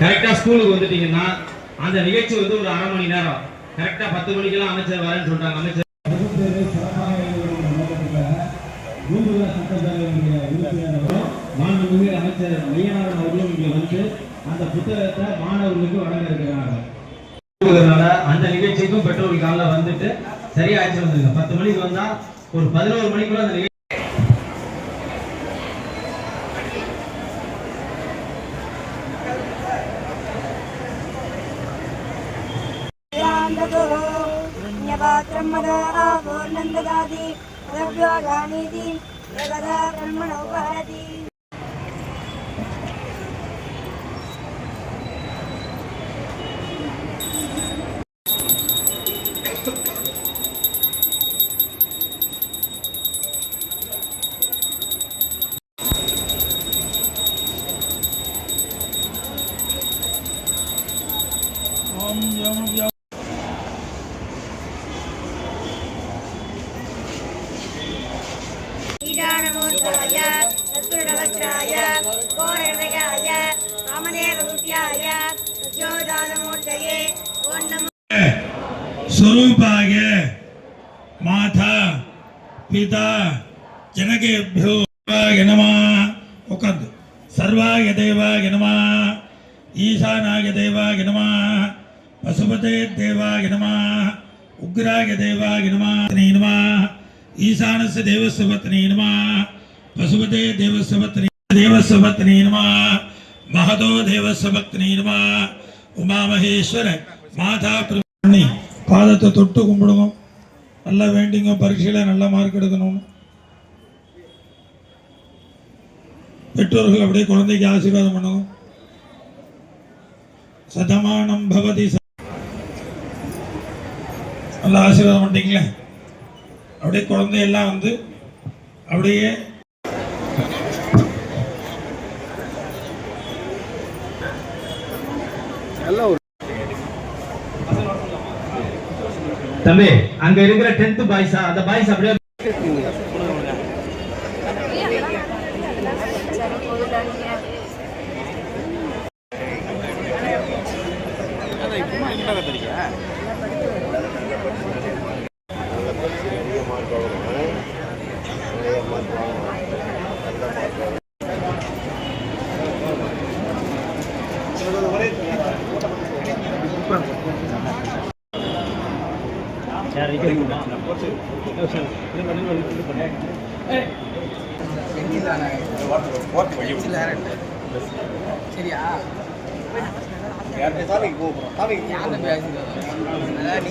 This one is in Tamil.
கரெக்டா ஸ்கூலுக்கு வந்துட்டீங்கன்னா அந்த நிகழ்ச்சி வந்து ஒரு அரை மணி நேரம். கரெக்டா பத்து மணிக்கெல்லாம் அமைச்சர் வரேன்னு சொல்றாங்க அமைச்சர். மாண்புமிகு அமைச்சர் மெய்யனாரன் அவர்களும் இங்கே வந்து அந்த புத்தகத்தை மாணவர்களுக்கு வழங்க இருக்கிறாங்க அந்த நிகழ்ச்சிக்கும் பெற்றோர்கள் காலைல வந்துட்டு சரியா ஆச்சு வந்துருங்க பத்து மணிக்கு வந்தா ஒரு பதினோரு மணிக்குள்ள அந்த ब्रह्मधारा गोर्नन्ददाति रव्योगानीति जगदा ब्रह्मणोपहरति கல்யாணமூர்த்தாய சத்ருடவக்ராய கோரணயாய ராமதேவகுத்தியாய சத்யோதானமூர்த்தையே स्वरूपाय माता पिता जनकेभ्यो नमः उकद् सर्वाय देवाय नमः ईशानाय देवाय नमः पशुपते देवाय नमः उग्राय देवाय नमः नमः ஈசானச தேவசபத்தினே நம பசுபதே தேவசபத்தினே தேவசபத்தினே நம மகதோ தேவசபக்தினே உமா உமாமகேஸ்வர மாதா பிரபி பாதத்தை தொட்டு கும்பிடுங்க நல்லா வேண்டிங்க பரீட்சையில் நல்ல மார்க் எடுக்கணும். பெற்றோர்கள் அப்படியே குழந்தைக்கு ஆசீர்வாதம் பண்ணுங்க சதமானம் பவதி நல்லா ஆசீர்வாதம் பண்ணிட்டீங்களே? அப்படியே குழந்தையெல்லாம் வந்து அப்படியே தம்பி அங்க இருக்கிற டென்த் பாய்ஸா அந்த பாய்ஸ் அப்படியே சரியா யார்கிட்ட பேசுங்க அதான் நீ-